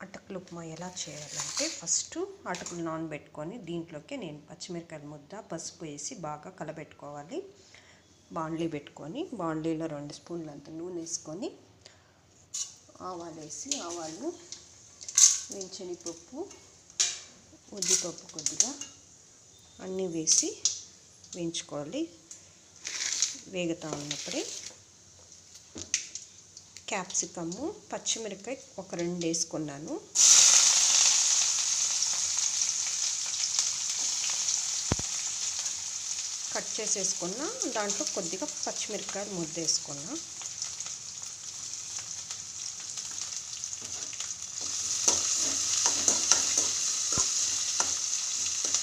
అటుకులు ఉప్మా ఎలా చేయాలంటే ఫస్ట్ అటుకులు నానబెట్టుకొని దీంట్లోకి నేను పచ్చిమిరకాయల ముద్ద పసుపు వేసి బాగా కలబెట్టుకోవాలి. బాండ్లీ పెట్టుకొని బాండ్లీలో రెండు స్పూన్లు అంత నూనె వేసుకొని ఆవాలు వేసి ఆవాలు వెంచనిపప్పు ఉద్దిపప్పు కొద్దిగా అన్నీ వేసి వేయించుకోవాలి. వేగుతూ ఉన్నప్పుడే క్యాప్సికము పచ్చిమిరకాయ ఒక రెండు వేసుకున్నాను. కట్ చేసేసుకున్న దాంట్లో కొద్దిగా పచ్చిమిరపకాయలు ముద్ద వేసుకున్నా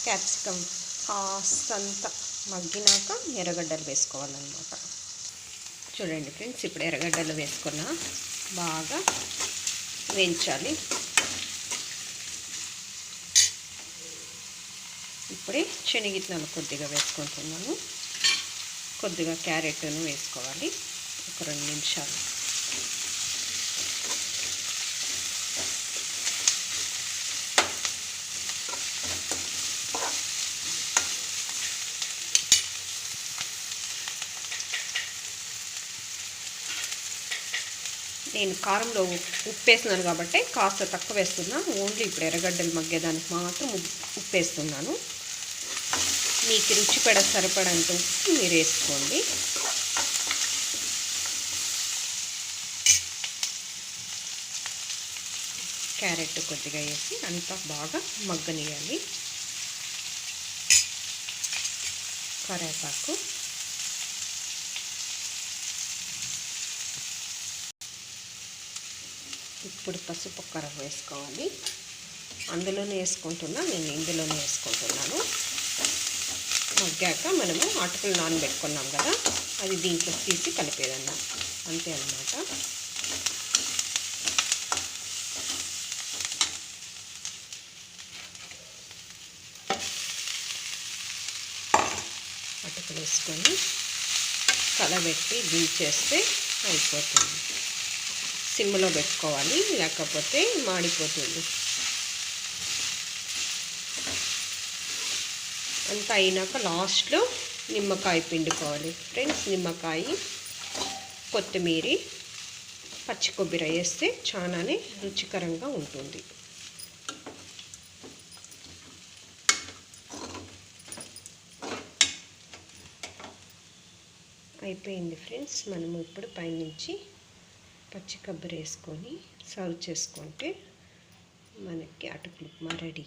క్యాప్సికమ్ కాస్తంత మగ్గినాక ఎర్రగడ్డలు వేసుకోవాలన్నమాట. చూడండి ఫ్రెండ్స్ ఇప్పుడు ఎర్రగడ్డలు వేసుకున్న బాగా వేయించాలి. ఇప్పుడే శనగిత్తనాలు కొద్దిగా వేసుకుంటున్నాను. కొద్దిగా క్యారెట్ను వేసుకోవాలి. ఒక రెండు నిమిషాలు. నేను కారంలో ఉప్పు వేస్తున్నాను కాబట్టి కాస్త తక్కువ వేస్తున్నాను. ఓన్లీ ఇప్పుడు ఎర్రగడ్డలు మగ్గేదానికి మాత్రం ఉప్పు వేస్తున్నాను మీకు రుచి పడ సరిపడంత ఉప్పు మీరు వేసుకోండి. క్యారెట్ కొద్దిగా వేసి అంతా బాగా మగ్గనియాలి. కరేపాకు ఇప్పుడు పసుపు కర్ర వేసుకోవాలి. అందులోనే వేసుకుంటున్నా నేను ఇందులోనే వేసుకుంటున్నాను. మగ్గాక మనము అటుకులు నానబెట్టుకున్నాం కదా అది దీంట్లో తీసి కలిపేదన్నా అంతే అన్నమాట. అటుకులు వేసుకొని కలబెట్టి దించేస్తే అయిపోతుంది. సిమ్లో పెట్టుకోవాలి లేకపోతే మాడిపోతుంది. అంతా అయినాక లాస్ట్లో నిమ్మకాయ పిండుకోవాలి. ఫ్రెండ్స్ నిమ్మకాయ కొత్తిమీర పచ్చి కొబ్బరి వేస్తే చాలానే రుచికరంగా ఉంటుంది. అయిపోయింది ఫ్రెండ్స్ మనము ఇప్పుడు పైనుంచి పచ్చి కొబ్బరి వేసుకొని సర్వ్ చేసుకుంటే మనకి అటుకులు ఉప్మా రెడీ.